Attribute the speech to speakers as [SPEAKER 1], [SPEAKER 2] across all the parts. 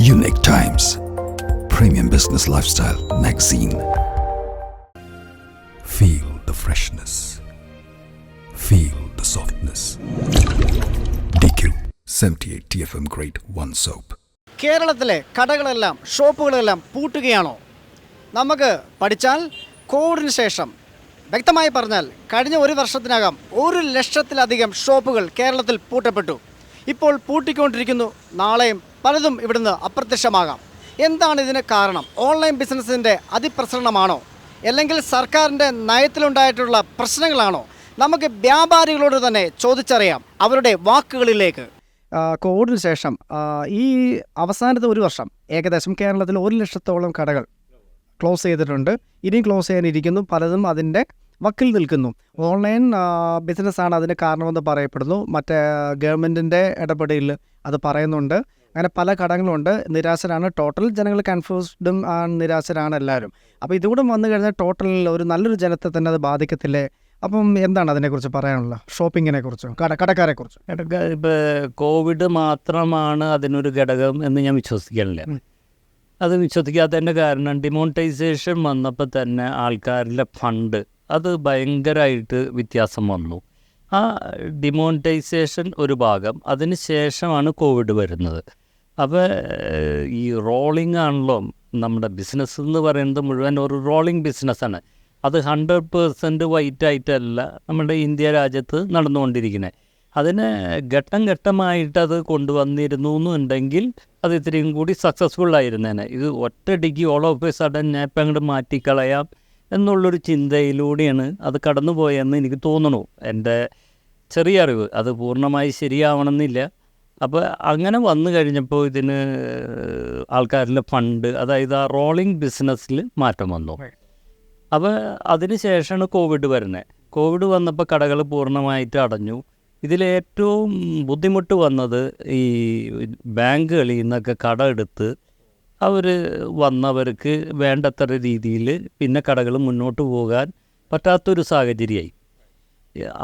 [SPEAKER 1] Unique Times Premium Business Lifestyle Magazine. Feel the freshness. Feel the softness. DQ 78 TFM Grade 1 Soap.
[SPEAKER 2] കേരളത്തിലെ കടകളെല്ലാം ഷോപ്പുകളെല്ലാം പൂട്ടുകയാണോ നമുക്ക് പഠിച്ചാൽ കോവിഡിന് ശേഷം വ്യക്തമായി പറഞ്ഞാൽ കഴിഞ്ഞ ഒരു വർഷത്തിനകം ഒരു ലക്ഷത്തിലധികം ഷോപ്പുകൾ കേരളത്തിൽ പൂട്ടപ്പെട്ടു ഇപ്പോൾ പൂട്ടിക്കൊണ്ടിരിക്കുന്നു. നാളെയും പലതും ഇവിടുന്ന് അപ്രത്യക്ഷമാകാം. എന്താണ് ഇതിന് കാരണം? ഓൺലൈൻ ബിസിനസ്സിന്റെ അതിപ്രസരണമാണോ? അല്ലെങ്കിൽ സർക്കാരിന്റെ നയത്തിലുണ്ടായിട്ടുള്ള പ്രശ്നങ്ങളാണോ? നമുക്ക് വ്യാപാരികളോട് തന്നെ ചോദിച്ചറിയാം അവരുടെ വാക്കുകളിലേക്ക്. കോവിഡിന് ശേഷം ഈ അവസാനത്തെ ഒരു വർഷം ഏകദേശം കേരളത്തിൽ ഒരു ലക്ഷത്തോളം കടകൾ ക്ലോസ് ചെയ്തിട്ടുണ്ട്. ഇനിയും ക്ലോസ് ചെയ്യാനിരിക്കുന്നു. പലതും അതിന്റെ വക്കിൽ നിൽക്കുന്നു. ഓൺലൈൻ ബിസിനസ്സാണ് അതിന് കാരണമെന്ന് പറയപ്പെടുന്നു. മറ്റേ ഗവൺമെന്റിന്റെ ഇടപെടലിൽ അത് പറയുന്നുണ്ട്. അങ്ങനെ പല ഘടകങ്ങളുണ്ട് നിരാശരാണ്. ടോട്ടൽ ജനങ്ങൾ കൺഫ്യൂസ്ഡും നിരാശരാണ് എല്ലാവരും. അപ്പോൾ ഇതുകൂടെ വന്നു കഴിഞ്ഞാൽ ടോട്ടലിൽ ഒരു നല്ലൊരു ജനത്തെ തന്നെ അത് ബാധിക്കത്തില്ലേ? അപ്പം എന്താണ് അതിനെക്കുറിച്ച് പറയാനുള്ള ഷോപ്പിങ്ങിനെ കുറിച്ചും കട കടക്കാരെ കുറിച്ചും
[SPEAKER 3] ഇപ്പോൾ ഇപ്പൊ കോവിഡ് മാത്രമാണ് അതിനൊരു ഘടകം എന്ന് ഞാൻ
[SPEAKER 2] വിശ്വസിക്കാനില്ല
[SPEAKER 3] അത് വിശ്വസിക്കാത്തതിന്റെ കാരണം ഡിമോണിറ്റൈസേഷൻ വന്നപ്പോൾ തന്നെ ആൾക്കാരിലെ ഫണ്ട് അത് ഭയങ്കരമായിട്ട് വ്യത്യാസം വന്നു. ആ ഡിമോണിറ്റൈസേഷൻ ഒരു ഭാഗം അതിന് ശേഷമാണ് കോവിഡ് വരുന്നത്. അപ്പോൾ ഈ റോളിംഗ് ആണല്ലോ നമ്മുടെ ബിസിനസ് എന്ന് പറയുന്നത് മുഴുവൻ ഒരു റോളിംഗ് ബിസിനസ്സാണ് അത് ഹൺഡ്രഡ് പേഴ്സന്റ് വൈറ്റ് ആയിട്ടല്ല നമ്മുടെ ഇന്ത്യ രാജ്യത്ത് നടന്നുകൊണ്ടിരിക്കുന്നത്. അതിന് ഘട്ടം ഘട്ടമായിട്ട് അത് കൊണ്ടുവന്നിരുന്നു എന്നുണ്ടെങ്കിൽ അത് ഇത്രയും കൂടി സക്സസ്ഫുൾ ആയിരുന്നേനെ. ഇത് degree all of a sudden ഇപ്പം അങ്ങോട്ട് മാറ്റിക്കളയാം. എന്നുള്ളൊരു ചിന്തയിലൂടെയാണ് അത് കടന്നു പോയെന്ന് എനിക്ക് തോന്നണു. എന്റെ ചെറിയ അറിവ്. അത് പൂർണമായി ശരിയാവണമെന്നില്ല. അപ്പോൾ അങ്ങനെ വന്നു കഴിഞ്ഞപ്പോൾ ഇതിന് ആൾക്കാരിലെ ഫണ്ട് അതായത് ആ റോളിംഗ് ബിസിനസ്സിൽ മാറ്റം വന്നു. അപ്പോൾ അതിന് ശേഷമാണ് കോവിഡ് വരുന്നത്. കോവിഡ് വന്നപ്പോൾ കടകൾ പൂർണമായിട്ട് അടഞ്ഞു. ഇതിലേറ്റവും ബുദ്ധിമുട്ട് വന്നത് ഈ ബാങ്കുകളിൽ നിന്നൊക്കെ കട എടുത്ത് അവർ വന്നവർക്ക് വേണ്ടത്ര രീതിയിൽ പിന്നെ കടകൾ മുന്നോട്ട് പോകാൻ പറ്റാത്തൊരു സാഹചര്യമായി.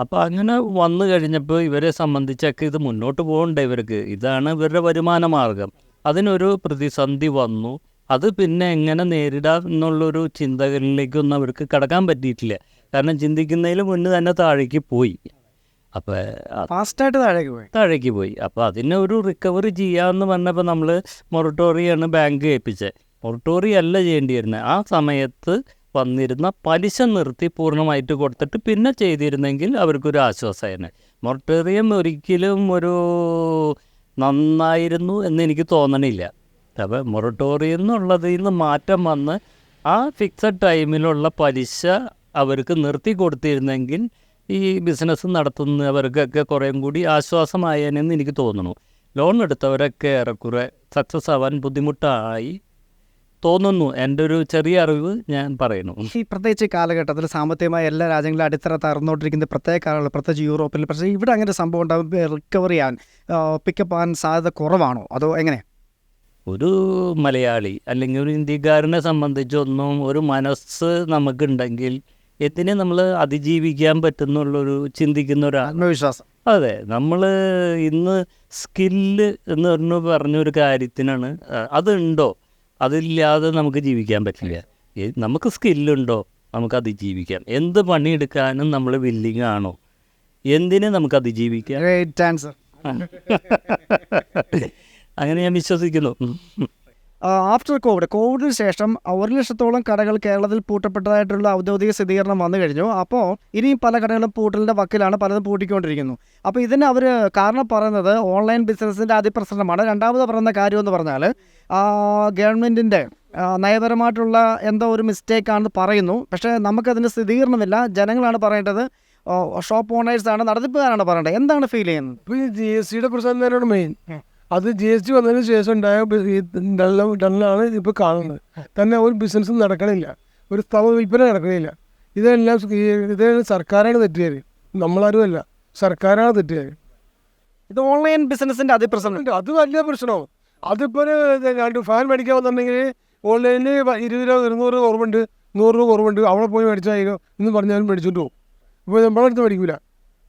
[SPEAKER 3] അപ്പോൾ അങ്ങനെ വന്നു കഴിഞ്ഞപ്പോൾ ഇവരെ സംബന്ധിച്ചൊക്കെ ഇത് മുന്നോട്ട് പോകണ്ടേ ഇവർക്ക്. ഇതാണ് ഇവരുടെ വരുമാന മാർഗം. അതിനൊരു പ്രതിസന്ധി വന്നു. അത് പിന്നെ എങ്ങനെ നേരിടാം എന്നുള്ളൊരു ചിന്തകളിലേക്കൊന്നും അവർക്ക് കടക്കാൻ പറ്റിയിട്ടില്ല. കാരണം ചിന്തിക്കുന്നതിന് മുന്നേ തന്നെ താഴേക്ക് പോയി. അപ്പോൾ
[SPEAKER 2] ഫാസ്റ്റായിട്ട് താഴേക്ക് പോയി.
[SPEAKER 3] താഴേക്ക് പോയി. അപ്പോൾ അതിനെ ഒരു റിക്കവറി ചെയ്യാമെന്ന് പറഞ്ഞപ്പോൾ നമ്മൾ മൊറട്ടോറിയാണ് ബാങ്ക് ഏൽപ്പിച്ചത് മൊറട്ടോറി അല്ല ചെയ്യേണ്ടി വരുന്നത് ആ സമയത്ത് വന്നിരുന്ന പലിശ നിർത്തി പൂർണമായിട്ട് കൊടുത്തിട്ട് പിന്നെ ചെയ്തിരുന്നെങ്കിൽ അവർക്കൊരു ആശ്വാസമായിരുന്നു മൊറട്ടോറിയം ഒരിക്കലും ഒരു നന്നായിരുന്നു എന്ന് എനിക്ക് തോന്നണില്ല. അപ്പോൾ മൊറട്ടോറിയം എന്നുള്ളതിൽ നിന്ന് മാറ്റം വന്ന് ആ ഫിക്സഡ് ടൈമിലുള്ള പലിശ അവർക്ക് നിർത്തി കൊടുത്തിരുന്നെങ്കിൽ ഈ ബിസിനസ് നടത്തുന്നവർക്കൊക്കെ കുറേം കൂടി ആശ്വാസമായേനെന്ന് എനിക്ക് തോന്നുന്നു. ലോൺ എടുത്തവരൊക്കെ ഏറെക്കുറെ സക്സസ് ആവാൻ ബുദ്ധിമുട്ടായി തോന്നുന്നു. എന്റെ ഒരു ചെറിയ അറിവ് ഞാൻ പറയുന്നു.
[SPEAKER 2] ഈ പ്രത്യേകിച്ച് കാലഘട്ടത്തിൽ സാമ്പത്തികമായ എല്ലാ രാജ്യങ്ങളും അടിത്തറ തറന്നുകൊണ്ടിരിക്കുന്ന പ്രത്യേക കാലങ്ങൾ പ്രത്യേകിച്ച് യൂറോപ്പിൽ പക്ഷേ ഇവിടെ അങ്ങനെ സംഭവം ഉണ്ടാകും റിക്കവർ ചെയ്യാൻ പിക്കപ്പ് ആകാൻ സാധ്യത കുറവാണോ? അതോ എങ്ങനെ?
[SPEAKER 3] ഒരു മലയാളി അല്ലെങ്കിൽ ഒരു ഇന്ത്യക്കാരനെ സംബന്ധിച്ചൊന്നും ഒരു മനസ്സ് നമുക്കുണ്ടെങ്കിൽ എന്തിനെ നമ്മൾ അതിജീവിക്കാൻ പറ്റുന്നുള്ളൊരു ചിന്തിക്കുന്ന ഒരു
[SPEAKER 2] ആത്മവിശ്വാസം.
[SPEAKER 3] അതെ നമ്മൾ ഇന്ന് സ്കില്ല് എന്ന് പറഞ്ഞു പറഞ്ഞൊരു കാര്യത്തിനാണ് അതുണ്ടോ? അതില്ലാതെ നമുക്ക് ജീവിക്കാൻ പറ്റില്ല. നമുക്ക് സ്കില്ലുണ്ടോ? നമുക്ക് അതിജീവിക്കാം. എന്ത് പണിയെടുക്കാനും നമ്മൾ വില്ലിങ് ആണോ? എന്തിനെ നമുക്ക് അതിജീവിക്കാം? അങ്ങനെ ഞാൻ വിശ്വസിക്കുന്നു.
[SPEAKER 2] ആഫ്റ്റർ കോവിഡ് കോവിഡിന് ശേഷം ഒരു ലക്ഷത്തോളം കടകൾ കേരളത്തിൽ പൂട്ടപ്പെട്ടതായിട്ടുള്ള ഔദ്യോഗിക സ്ഥിരീകരണം വന്നു കഴിഞ്ഞു. അപ്പോൾ ഇനിയും പല കടകളും പൂട്ടലിന്റെ വക്കിലാണ് പലതും പൂട്ടിക്കൊണ്ടിരിക്കുന്നു. അപ്പോൾ ഇതിന് അവർ കാരണം പറയുന്നത് ഓൺലൈൻ ബിസിനസ്സിന്റെ അതിപ്രസരണമാണ്. രണ്ടാമത് പറയുന്ന കാര്യം എന്ന് പറഞ്ഞാൽ ഗവൺമെന്റിന്റെ നയപരമായിട്ടുള്ള എന്തോ ഒരു മിസ്റ്റേക്കാണെന്ന് പറയുന്നു. പക്ഷേ നമുക്കതിന് സ്ഥിരീകരണമില്ല. ജനങ്ങളാണ് പറയേണ്ടത് ഷോപ്പ് ഓണേഴ്സാണ് നടത്തിപ്പുകാരാണ് പറയേണ്ടത്. എന്താണ് ഫീൽ ചെയ്യുന്നത്?
[SPEAKER 4] ജി എസ് സിയുടെ പ്രശ്നം തന്നെയാണ് മെയിൻ അത് ജി എസ് ടി വന്നതിന് ശേഷം ഉണ്ടായ ഡള്ള ഡള്ളാണ് ഇപ്പോൾ കാണുന്നത്. തന്നെ ഒരു ബിസിനസ്സും നടക്കണില്ല. ഒരു സ്ഥല വിൽപ്പന നടക്കണില്ല. ഇതെല്ലാം ഇതെല്ലാം സർക്കാരാണ് തെറ്റുകാർ നമ്മളാരുമല്ല സർക്കാരാണ് തെറ്റുകാർ
[SPEAKER 2] ഇത് ഓൺലൈൻ ബിസിനസ്സിന്റെ അതിപ്രസരണം
[SPEAKER 4] ഉണ്ട്. അത് വലിയ പ്രശ്നമാണ്. അതിപ്പോൾ ഒരു രണ്ട് ഫാൻ മേടിക്കാൻ വന്നിട്ടുണ്ടെങ്കിൽ ഓൺലൈനിൽ ഇരുപത് രൂപ ഇരുന്നൂറ് കുറവുണ്ട് നൂറ് രൂപ കുറവുണ്ട് അവിടെ പോയി മേടിച്ചാൽ എന്ന് പറഞ്ഞാലും മേടിച്ചിട്ട് പോകും ഇപ്പോൾ നമ്മളടുത്ത് മേടിക്കില്ല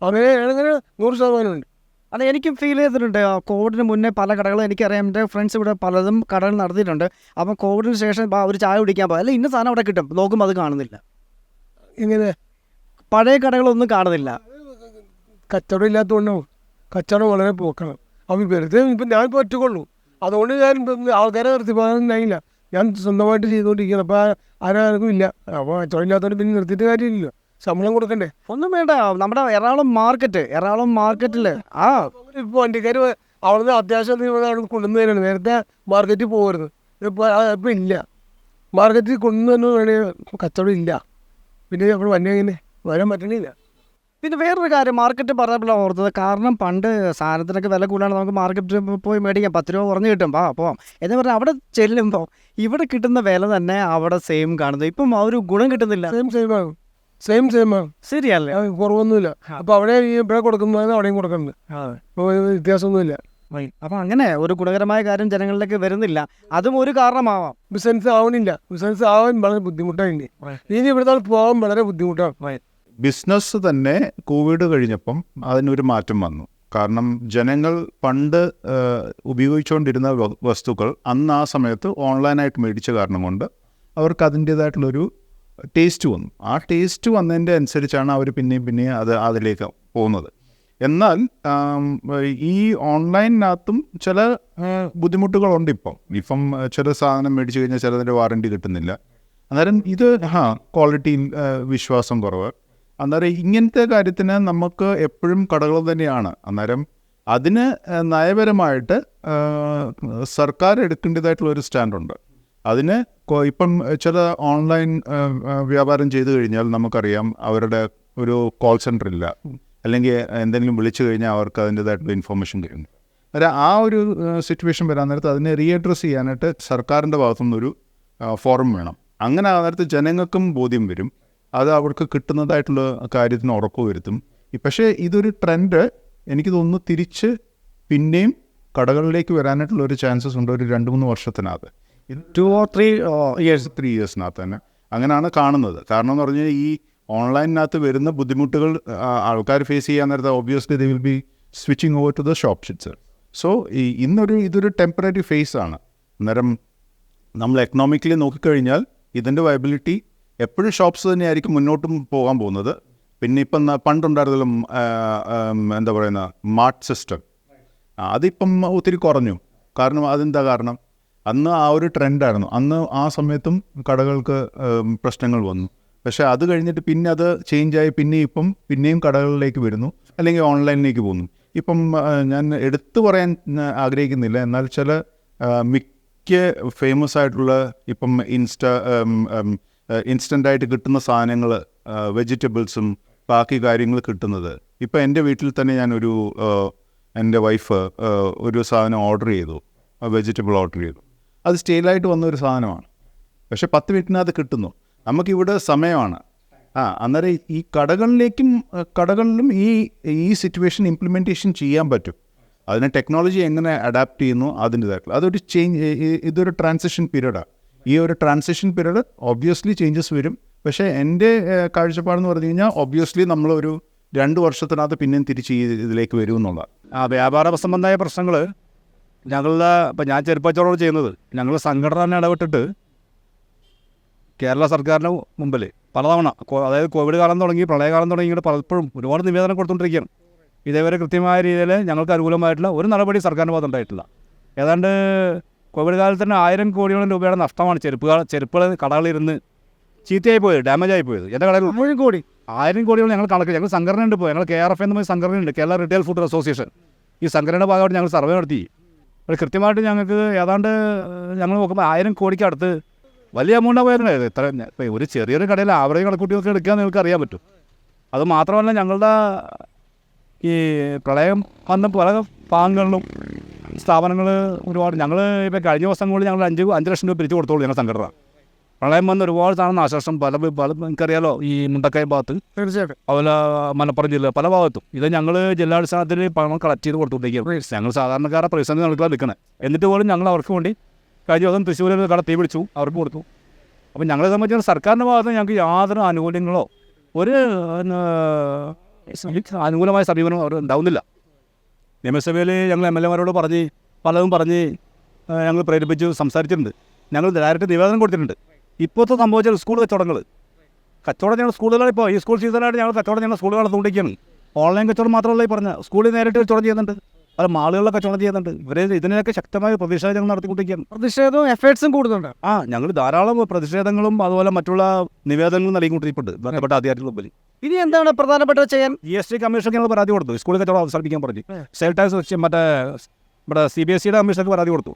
[SPEAKER 4] അങ്ങനെ അങ്ങനെ നൂറ് ശതമാനം ഉണ്ട്
[SPEAKER 2] അത് എനിക്കും ഫീൽ ചെയ്തിട്ടുണ്ട്. കോവിഡിന് മുന്നേ പല കടകളും എനിക്കറിയാം. എന്റെ ഫ്രണ്ട്സ് ഇവിടെ പലതും കടകൾ നടത്തിയിട്ടുണ്ട്. അപ്പം കോവിഡിന് ശേഷം ഒരു ചായ കുടിക്കാൻ പോകാം അല്ല ഇന്ന സാധനം അവിടെ കിട്ടും. നോക്കുമ്പോൾ അത് കാണുന്നില്ല.
[SPEAKER 4] ഇങ്ങനെ
[SPEAKER 2] പഴയ കടകളൊന്നും കാണുന്നില്ല.
[SPEAKER 4] കച്ചവടം ഇല്ലാത്തതുകൊണ്ടും? കച്ചവടം വളരെ പോക്കണം. അവൻ വെറുതെ ഇപ്പം ഞാൻ ഇപ്പോൾ ഒറ്റക്കൊള്ളൂ. അതുകൊണ്ട് ഞാൻ ആൾക്കാരെ നിർത്തി പോകാനില്ല ഞാൻ സ്വന്തമായിട്ട് ചെയ്തുകൊണ്ടിരിക്കുകയാണ്. അപ്പോൾ ആരാർക്കും ഇല്ല. അപ്പോൾ കച്ചവടം ഇല്ലാത്തതുകൊണ്ട് പിന്നെ നിർത്തിയിട്ട് കാര്യമില്ലല്ലോ. ശമ്പളം കൊടുക്കണ്ടേ?
[SPEAKER 2] ഒന്നും വേണ്ട. നമ്മുടെ എറണാകുളം മാർക്കറ്റ് എറണാകുളം മാർക്കറ്റിൽ ആ
[SPEAKER 4] ഇപ്പോൾ വണ്ടിക്കാർ അവിടുന്ന് അത്യാവശ്യം അവിടെ കൊണ്ടുവന്ന് നേരത്തെ മാർക്കറ്റിൽ പോകരുത് ഇപ്പൊ ഇപ്പം ഇല്ല. മാർക്കറ്റിൽ കൊണ്ടുവന്നു വേണമെങ്കിൽ കച്ചവടം ഇല്ല. പിന്നെ നമ്മൾ വണ്ടി എങ്ങനെ? വരാൻ പറ്റണില്ല.
[SPEAKER 2] പിന്നെ വേറൊരു കാര്യം മാർക്കറ്റ് പറഞ്ഞപ്പോഴാണ് ഓർത്തത്. കാരണം പണ്ട് സാധനത്തിനൊക്കെ വില കൂടാണ് നമുക്ക് മാർക്കറ്റിൽ പോയി മേടിക്കാം. പത്ത് രൂപ കുറഞ്ഞ് കിട്ടും. ആ പോവാം. എന്ന് പറഞ്ഞാൽ അവിടെ ചെല്ലുമ്പോൾ ഇവിടെ കിട്ടുന്ന വില തന്നെ അവിടെ സെയിം കാണുന്നത് ഇപ്പം ആ ഒരു ഗുണം കിട്ടുന്നില്ല.
[SPEAKER 4] സെയിം സെയിം ആണ്. സെയിം സെയിം ആണ്.
[SPEAKER 2] ശരിയല്ലേ?
[SPEAKER 4] കുറവൊന്നുമില്ല. അപ്പോൾ അവിടെ ഇവിടെ കൊടുക്കുന്നതാണ് അവിടെയും കൊടുക്കുന്നുണ്ട് അപ്പോൾ വ്യത്യാസമൊന്നുമില്ല.
[SPEAKER 2] അപ്പം അങ്ങനെ ഒരു ഗുണകരമായ കാര്യം ജനങ്ങളിലേക്ക് വരുന്നില്ല. അതും ഒരു കാരണമാവാം.
[SPEAKER 4] ബിസിനസ് ആവണില്ല ബിസിനസ് ആവാൻ വളരെ ബുദ്ധിമുട്ടാണ് ഇനി ഇവിടുത്തെ പോകാൻ വളരെ ബുദ്ധിമുട്ടാണ്.
[SPEAKER 5] ബിസിനസ് തന്നെ കോവിഡ് കഴിഞ്ഞപ്പം അതിനൊരു മാറ്റം വന്നു. കാരണം ജനങ്ങൾ പണ്ട് ഉപയോഗിച്ചുകൊണ്ടിരുന്ന വസ്തുക്കൾ അന്ന് ആ സമയത്ത് ഓൺലൈനായിട്ട് മേടിച്ച കാരണം കൊണ്ട് അവർക്ക് അതിന്റേതായിട്ടുള്ളൊരു ടേസ്റ്റ് വന്നു. ആ ടേസ്റ്റ് വന്നതിന്റെ അനുസരിച്ചാണ് അവർ പിന്നെയും പിന്നെയും അത് അതിലേക്ക് പോകുന്നത്. എന്നാൽ ഈ ഓൺലൈനിനകത്തും ചില ബുദ്ധിമുട്ടുകളുണ്ട് ഇപ്പം. ഇപ്പം ചില സാധനം മേടിച്ചു കഴിഞ്ഞാൽ ചിലതിന്റെ വാറണ്ടി കിട്ടുന്നില്ല. അന്നേരം ഇത് ഹാ ക്വാളിറ്റിയിൽ വിശ്വാസം കുറവ്. അന്നേരം ഇങ്ങനത്തെ കാര്യത്തിന് നമുക്ക് എപ്പോഴും കടകൾ തന്നെയാണ്. അന്നേരം അതിന് നയപരമായിട്ട് സർക്കാർ എടുക്കേണ്ടതായിട്ടുള്ള ഒരു സ്റ്റാൻഡുണ്ട്. അതിന് ഇപ്പം ചില ഓൺലൈൻ വ്യാപാരം ചെയ്തു കഴിഞ്ഞാൽ നമുക്കറിയാം അവരുടെ ഒരു കോൾ സെന്റർ ഇല്ല അല്ലെങ്കിൽ എന്തെങ്കിലും വിളിച്ചു കഴിഞ്ഞാൽ അവർക്ക് അതിന്റെതായിട്ടുള്ള ഇൻഫർമേഷൻ കിട്ടും. അന്നേരം ആ ഒരു സിറ്റുവേഷൻ വരാൻ നേരത്ത് അതിനെ റീഅഡ്രസ് ചെയ്യാനായിട്ട് സർക്കാരിന്റെ ഭാഗത്തുനിന്നൊരു ഫോറം വേണം. അങ്ങനെ ആ നേരത്ത് ജനങ്ങൾക്കും ബോധ്യം വരും. അത് അവർക്ക് കിട്ടുന്നതായിട്ടുള്ള കാര്യത്തിന് ഉറപ്പ് വരുത്തും. പക്ഷേ ഇതൊരു ട്രെൻഡ് എനിക്ക് തോന്നുന്നു തിരിച്ച് പിന്നെയും കടകളിലേക്ക് വരാനായിട്ടുള്ള ഒരു ചാൻസസ് ഉണ്ട് ഒരു രണ്ട് മൂന്ന് വർഷത്തിനകത്ത്.
[SPEAKER 2] Two or three years
[SPEAKER 5] three ഇയേഴ്സിനകത്ത് തന്നെ. അങ്ങനെയാണ് കാണുന്നത്. കാരണം എന്ന് പറഞ്ഞാൽ ഈ ഓൺലൈനിനകത്ത് വരുന്ന ബുദ്ധിമുട്ടുകൾ ആൾക്കാർ ഫേസ് ചെയ്യാൻ നേരത്തെ obviously they will be switching over to the shop shits so ഈ ഇന്നൊരു ഇതൊരു ടെമ്പററി ഫേസ് ആണ്. അന്നേരം നമ്മൾ എക്കണോമിക്കലി നോക്കിക്കഴിഞ്ഞാൽ ഇതിന്റെ വയബിലിറ്റി എപ്പോഴും ഷോപ്സ് തന്നെയായിരിക്കും മുന്നോട്ടും പോകാൻ പോകുന്നത്. പിന്നെ ഇപ്പം പണ്ടുണ്ടായിരുന്നാലും പണ്ടുണ്ടായിരുന്നല്ലോ എന്താ പറയുന്ന മാർട്ട് സിസ്റ്റം അതിപ്പം ഒത്തിരി കുറഞ്ഞു. കാരണം അതെന്താ കാരണം? അന്ന് ആ ഒരു ട്രെൻഡായിരുന്നു. അന്ന് ആ സമയത്തും കടകൾക്ക് പ്രശ്നങ്ങൾ വന്നു. പക്ഷേ അത് കഴിഞ്ഞിട്ട് പിന്നെ അത് ചേഞ്ചായി പിന്നെ ഇപ്പം പിന്നെയും കടകളിലേക്ക് വരുന്നു. അല്ലെങ്കിൽ ഓൺലൈനിലേക്ക് പോകുന്നു. ഇപ്പം ഞാൻ എടുത്തു പറയാൻ ആഗ്രഹിക്കുന്നില്ല. എന്നാൽ ചില മിക്ക ഫേമസ് ആയിട്ടുള്ള ഇപ്പം ഇൻസ്റ്റ ഇൻസ്റ്റന്റായിട്ട് കിട്ടുന്ന സാധനങ്ങൾ വെജിറ്റബിൾസും ബാക്കി കാര്യങ്ങൾ കിട്ടുന്നത്. ഇപ്പം എന്റെ വീട്ടിൽ തന്നെ ഞാനൊരു എന്റെ വൈഫ് ഒരു സാധനം ഓർഡർ ചെയ്തു. വെജിറ്റബിൾ ഓർഡർ ചെയ്തു. അത് സ്റ്റേലായിട്ട് വന്ന ഒരു സാധനമാണ്. പക്ഷെ പത്ത് മിനിറ്റിനകത്ത് കിട്ടുന്നു. നമുക്കിവിടെ സമയമാണ്. ആ അന്നേരം ഈ കടകളിലേക്കും കടകളിലും ഈ ഈ സിറ്റുവേഷൻ ഇംപ്ലിമെന്റേഷൻ ചെയ്യാൻ പറ്റും. അതിന് ടെക്നോളജി എങ്ങനെ അഡാപ്റ്റ് ചെയ്യുന്നു അതിന്റെതായിട്ടുള്ള അതൊരു ചേഞ്ച് ഇതൊരു ട്രാൻസിഷൻ പീരീഡാണ് ഈ ഒരു ട്രാൻസിഷൻ പീരീഡ് ഒബ്വിയസ്ലി ചേഞ്ചസ് വരും. പക്ഷേ എന്റെ കാഴ്ചപ്പാടെന്ന് പറഞ്ഞു കഴിഞ്ഞാൽ ഒബ്വിയസ്ലി നമ്മളൊരു രണ്ട് വർഷത്തിനകത്ത് പിന്നെയും തിരിച്ച് ഇതിലേക്ക് വരും എന്നുള്ളതാണ്
[SPEAKER 6] ആ വ്യാപാര സംബന്ധമായ പ്രശ്നങ്ങൾ ഞങ്ങളുടെ ഇപ്പം ഞാൻ ചെരുപ്പച്ചോടോട് ചെയ്യുന്നത്. ഞങ്ങൾ സംഘടന തന്നെ ഇടപെട്ടിട്ട് കേരള സർക്കാരിന് മുമ്പിൽ പലതവണ അതായത് കോവിഡ് കാലം തുടങ്ങി പ്രളയകാലം തുടങ്ങിയിട്ട് പലപ്പോഴും ഒരുപാട് നിവേദനം കൊടുത്തുകൊണ്ടിരിക്കുകയാണ് ഇതേവരെ കൃത്യമായ രീതിയിൽ ഞങ്ങൾക്ക് അനുകൂലമായിട്ടുള്ള ഒരു നടപടി സർക്കാരിന്റെ ഭാഗത്ത് ഉണ്ടായിട്ടില്ല. ഏതാണ്ട് കോവിഡ് കാലത്ത് തന്നെ ആയിരം കോടിയോളം രൂപയുടെ നഷ്ടമാണ് ചെരുപ്പുകൾ ചെരുപ്പുകൾ കടകളിരുന്ന് ചീത്തയായി പോയത് ഡാമേജ് ആയി പോയത്. എന്റെ കടയിൽ
[SPEAKER 2] മുഴുവൻ കോടി.
[SPEAKER 6] ആയിരം കോടിയോളം ഞങ്ങൾ കണക്ക് ഞങ്ങൾ സംഘടനയുണ്ട് പോയി ഞങ്ങൾ കെ ആർ എഫ് എന്ന് പറഞ്ഞ സംഘടനയുണ്ട് കേരള റീറ്റെയിൽ ഫുഡ് അസോസിയേഷൻ ഈ സംഘടനയുടെ ഭാഗമായിട്ട് ഞങ്ങൾ സർവേ നടത്തി. അപ്പോൾ കൃത്യമായിട്ട് ഞങ്ങൾക്ക് ഏതാണ്ട് ഞങ്ങൾ നോക്കുമ്പോൾ ആയിരം കോടിക്ക് അടുത്ത് വലിയ എമൗണ്ടാണ് പോയത് ഇത്ര ഒരു ചെറിയൊരു കടയിൽ ആവറേജ് കണക്കൂട്ടി എടുക്കുക നിങ്ങൾക്ക് അറിയാൻ പറ്റും. അത് മാത്രമല്ല ഞങ്ങളുടെ ഈ പ്രളയം വന്ന പല ഭാഗങ്ങളിലും സ്ഥാപനങ്ങൾ ഒരുപാട്. ഞങ്ങൾ ഇപ്പോൾ കഴിഞ്ഞ ദിവസം കൂടി ഞങ്ങൾ അഞ്ച് അഞ്ച് ലക്ഷം രൂപ പിരിച്ചു കൊടുത്തോളൂ ഞങ്ങളുടെ സംഘടന. പ്രളയം വന്ന് ഒരുപാട് സാധനം നാശനഷ്ടം പല പല എനിക്കറിയാലോ ഈ മുണ്ടക്കയം ഭാഗത്ത്.
[SPEAKER 2] തീർച്ചയായിട്ടും.
[SPEAKER 6] അതുപോലെ മലപ്പുറം ജില്ല പല ഭാഗത്തും. ഇത് ഞങ്ങൾ ജില്ലാടിസ്ഥാനത്തിൽ പണം കളക്ട് ചെയ്ത് കൊടുത്തുകൊണ്ടിരിക്കുകയാണ്. ഞങ്ങൾ സാധാരണക്കാരെ പ്രതിസന്ധി നടക്കാൻ നിൽക്കുന്നത് എന്നിട്ട് പോലും ഞങ്ങൾ അവർക്ക് വേണ്ടി കഴിഞ്ഞ ദിവസം തൃശ്ശൂരിൽ കട തീ പിടിച്ചു അവർക്ക് കൊടുത്തു. അപ്പം ഞങ്ങളെ സംബന്ധിച്ച് സർക്കാരിന്റെ ഭാഗത്ത് ഞങ്ങൾക്ക് യാതൊരു ആനുകൂല്യങ്ങളോ ഒരു അനുകൂലമായ സമീപനം അവർ ഉണ്ടാവുന്നില്ല. നിയമസഭയിൽ ഞങ്ങൾ എം എൽ എമാരോട് പറഞ്ഞ് പലതും പറഞ്ഞ് ഞങ്ങൾ പ്രേരിപ്പിച്ച് സംസാരിച്ചിട്ടുണ്ട്. ഞങ്ങൾ ഡയറക്റ്റ് നിവേദനം കൊടുത്തിട്ടുണ്ട്. ഇപ്പോഴത്തെ സംഭവിച്ചത് സ്കൂൾ കച്ചവടങ്ങൾ. കച്ചവടം ഞങ്ങൾ സ്കൂളുകളിൽ ഇപ്പോൾ. ഈ സ്കൂൾ സീസണായിട്ട് ഞങ്ങൾ കച്ചവടം ഞങ്ങൾ സ്കൂളുകൾ നടന്നുകൊണ്ടിരിക്കുകയാണ് ഓൺലൈൻ കച്ചവടം മാത്രമല്ല ഈ പറഞ്ഞ. സ്കൂളിൽ നേരിട്ട് കച്ചവടം ചെയ്യുന്നുണ്ട്. അത് മാളുകളിലെ കച്ചവടം ചെയ്യുന്നുണ്ട്. ഇവരെ ഇതിനൊക്കെ ശക്തമായ പ്രതിഷേധം ഞങ്ങൾ നടത്തിക്കൊണ്ടിരിക്കുകയാണ്.
[SPEAKER 2] പ്രതിഷേധവും എഫേർട്സും കൂടുന്നുണ്ട്.
[SPEAKER 6] ആ ഞങ്ങൾ ധാരാളം പ്രതിഷേധങ്ങളും അതുപോലെ മറ്റുള്ള നിവേദനങ്ങളും നൽകിക്കൊണ്ടിരിപ്പുണ്ട്. ബന്ധപ്പെട്ട അധികാരികളുടെ മുമ്പിൽ.
[SPEAKER 2] ഇനി എന്താണ് പ്രധാനപ്പെട്ടത് ചെയ്യാൻ?
[SPEAKER 6] ജി എസ് ടി കമ്മീഷൻ ഞങ്ങൾ പരാതി കൊടുത്തു സ്കൂളിൽ കച്ചവടം അവസാനിപ്പിക്കാൻ പറഞ്ഞു. സെയിൽ ടാക്സ് മറ്റേ നമ്മുടെ സി ബി എസ് സിയുടെ കമ്മീഷനൊക്കെ പരാതി കൊടുത്തു.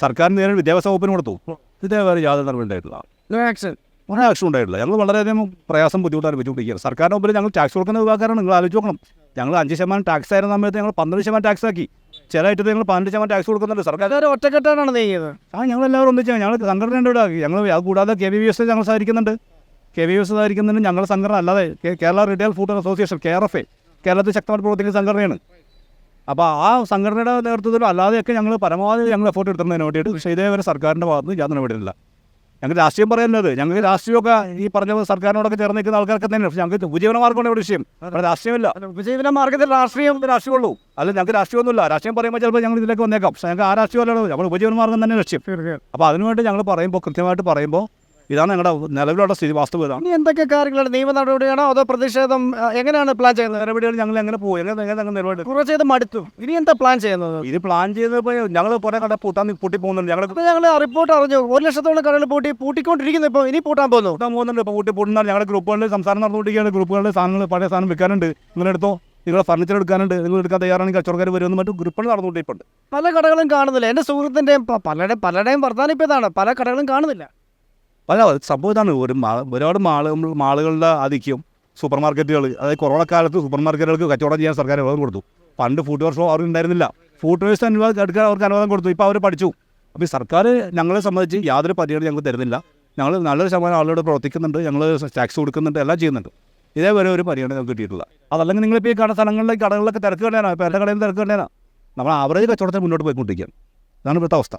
[SPEAKER 6] സർക്കാരിന് നേരിട്ട് വിദ്യാഭ്യാസ വകുപ്പിന് കൊടുത്തു. ഇതേവരെ യാതൊരു നടപടി ഉണ്ടായിട്ടില്ല.
[SPEAKER 2] നോ ആക്ഷൻ
[SPEAKER 6] ഒരു ആക്ഷൻ ഉണ്ടായിട്ടില്ല. ഞങ്ങൾ വളരെയധികം പ്രയാസം ബുദ്ധിമുട്ടാണ് അനുഭവിച്ചുകൊണ്ടിരിക്കുകയാണ് സർക്കാരിന് മുമ്പിൽ ഞങ്ങൾ ടാക്സ് കൊടുക്കുന്ന വിഭാഗക്കാരാണ്. നിങ്ങൾ ആലോചിച്ച് നോക്കണം. ഞങ്ങൾ അഞ്ച് ശതമാനം ടാക്സ് ആയിരുന്ന സമയത്ത് ഞങ്ങൾ പന്ത്രണ്ട് ശതമാനം ടാക്സ് ആക്കി. ചില ഐറ്റത്തിൽ ഞങ്ങൾ പന്ത്രണ്ട് ശതമാനം ടാക്സ് കൊടുക്കുന്നുണ്ട്. സർക്കാർ
[SPEAKER 2] ഒറ്റക്കെട്ടാണ് നീങ്ങിയത്?
[SPEAKER 6] ആ ഞങ്ങൾ എല്ലാവരും ഒന്നിച്ചാണ് ഞങ്ങൾ സംഘടനയുണ്ട് ഇവിടെ ഞങ്ങൾ അത് കൂടാതെ കെ വി ബി എസ് ഞങ്ങൾ സഹകരിക്കുന്നുണ്ട്. കെ വി എസ് സഹായിക്കുന്നുണ്ട് ഞങ്ങളുടെ സംഘടന അല്ലാതെ Kerala retail food association K R F A കേരളത്തിൽ ശക്തമായിട്ട് പ്രവർത്തിക്കുന്ന സംഘടനയാണ്. അപ്പോൾ ആ സംഘടനയുടെ നേതൃത്വത്തിലും അല്ലാതെയൊക്കെ ഞങ്ങൾ പരമാവധി ഞങ്ങൾ എഫോർട്ട് എടുത്തുന്നതിന് വേണ്ടിയിട്ട് പക്ഷേ ഇതേവരെ സർക്കാരിന്റെ ഭാഗത്ത് നിന്ന് യാതൊരു നടപടിയില്ല ഞങ്ങൾ രാഷ്ട്രീയം പറയുന്നത് ഞങ്ങൾക്ക് രാഷ്ട്രീയമൊക്കെ ഈ പറഞ്ഞ സർക്കാരിനോടൊക്കെ ചേർന്ന് നിൽക്കുന്ന ആൾക്കാർക്ക് തന്നെയാണ്. പക്ഷേ ഞങ്ങൾക്ക് ഉപജീവന മാർഗമാണ് ഇവിടെ വിഷയം. അവിടെ രാഷ്ട്രീയമില്ല.
[SPEAKER 2] ഉപജീവന മാർഗത്തിൽ രാഷ്ട്രീയം
[SPEAKER 6] രാഷ്ട്രീയമുള്ളൂ അല്ല ഞങ്ങൾക്ക് രാഷ്ട്രീയമൊന്നുമില്ല. രാഷ്ട്രീയം പറയുമ്പോൾ ചിലപ്പോൾ ഞങ്ങൾ ഇതിലേക്ക് വന്നേക്കാം. പക്ഷേ ഞങ്ങൾക്ക് ആ രാഷ്ട്രീയമല്ല നമ്മൾ ഉപജീവനമാർഗം തന്നെ ലക്ഷ്യം. അപ്പോൾ അതിനുവേണ്ടി ഞങ്ങൾ പറയുമ്പോൾ കൃത്യമായിട്ട് പറയുമ്പോൾ ഇതാണ് ഞങ്ങളുടെ നിലവിലുള്ള സ്ഥിതി വാസ്തവ ഇതാണ്.
[SPEAKER 2] എന്തൊക്കെ കാര്യങ്ങളാണ്? നിയമ നടപടിയാണോ അതോ പ്രതിഷേധം എങ്ങനെയാണ് പ്ലാൻ ചെയ്യുന്നത്?
[SPEAKER 6] നടപടികൾ ഞങ്ങൾ എങ്ങനെ പോകും എങ്ങനെ എങ്ങനെ നിലപാട്
[SPEAKER 2] കുറച്ച് ചെയ്ത് മടുത്തു. ഇനി എന്താ പ്ലാൻ ചെയ്യുന്നത്?
[SPEAKER 6] ഇത് പ്ലാൻ ചെയ്തപ്പോൾ ഞങ്ങൾ കുറേ കട പൂട്ടാൻ പൂട്ടി പോകുന്നുണ്ട്. ഞങ്ങൾ
[SPEAKER 2] ഞങ്ങൾ റിപ്പോർട്ട് അറിഞ്ഞു. ഒരു ലക്ഷത്തോളം കടകൾ പൂട്ടി പൂട്ടിക്കൊണ്ടിരിക്കുന്നു ഇപ്പോൾ ഇനി പൂട്ടാൻ പോകുന്നു.
[SPEAKER 6] പൂട്ടാൻ പോകുന്നുണ്ട്. ഇപ്പോൾ പൂട്ടി പൂട്ടുന്ന ഞങ്ങളുടെ ഗ്രൂപ്പുകളിൽ സംസാരം നടന്നുകൊണ്ടിരിക്കുകയാണ്. ഗ്രൂപ്പുകളിൽ സാധനങ്ങൾ പഴയ സാധനം വിൽക്കാനുണ്ട്. നിങ്ങളെടുത്തോ നിങ്ങളുടെ ഫർണിച്ചർ എടുക്കാനുണ്ട്. നിങ്ങൾ എടുക്കാൻ തയ്യാറാണെങ്കിൽ കച്ചവടക്കാർ വരുമെന്ന് മറ്റു ഗ്രൂപ്പ് നടന്നുകൊണ്ടിരിപ്പുണ്ട്.
[SPEAKER 2] പല കടകളും കാണുന്നില്ല. എന്റെ സുഹൃത്തിന്റെയും പലരുടെയും പലരുടെയും വർത്താനം ഇപ്പം ഇതാണ്. പല കടകളും കാണുന്നില്ല.
[SPEAKER 6] അല്ല സംഭവം ഒരു ഒരുപാട് മാൾ മാളുകളുടെ ആധിക്യം. സൂപ്പർ മാർക്കറ്റുകൾ അതായത് കൊറോണ കാലത്ത് സൂപ്പർ മാർക്കറ്റുകൾക്ക് കച്ചവടം ചെയ്യാൻ സർക്കാർ അനുവാദം കൊടുത്തു. പണ്ട് ഫുഡ് വർഷം അവർക്ക് ഉണ്ടായിരുന്നില്ല. ഫുഡ് വേസ്റ്റ് അനുവാദം എടുക്കാൻ അവർക്ക് അനുവാദം കൊടുത്തു. ഇപ്പോൾ അവർ പഠിച്ചു. അപ്പോൾ സർക്കാർ ഞങ്ങളെ സംബന്ധിച്ച് യാതൊരു പരിഗണന ഞങ്ങൾക്ക് തരുന്നില്ല. ഞങ്ങൾ നല്ലൊരു ശതമാനം ആളുകളോട് പ്രവർത്തിക്കുന്നുണ്ട്. ഞങ്ങൾ ടാക്സ് കൊടുക്കുന്നുണ്ട്. എല്ലാം ചെയ്യുന്നുണ്ട്. ഇതേവരെ ഒരു പരിഗണന നമുക്ക് കിട്ടിയിട്ടില്ല അതല്ലെങ്കിൽ നിങ്ങൾ നിങ്ങളിപ്പോൾ ഈ കാണുന്ന സ്ഥലങ്ങളിലേക്ക് കടകളിലൊക്കെ തിരക്ക് കളയാനാണ് ഇപ്പോൾ എല്ലാ കടയിൽ തിരക്ക് കളയാനാണ് നമ്മൾ ആവറേജ് കച്ചവടത്തിന് മുന്നോട്ട് പോയിക്കൊണ്ടിരിക്കുകയാണ്. ഇതാണ് ഇവിടുത്തെ അവസ്ഥ.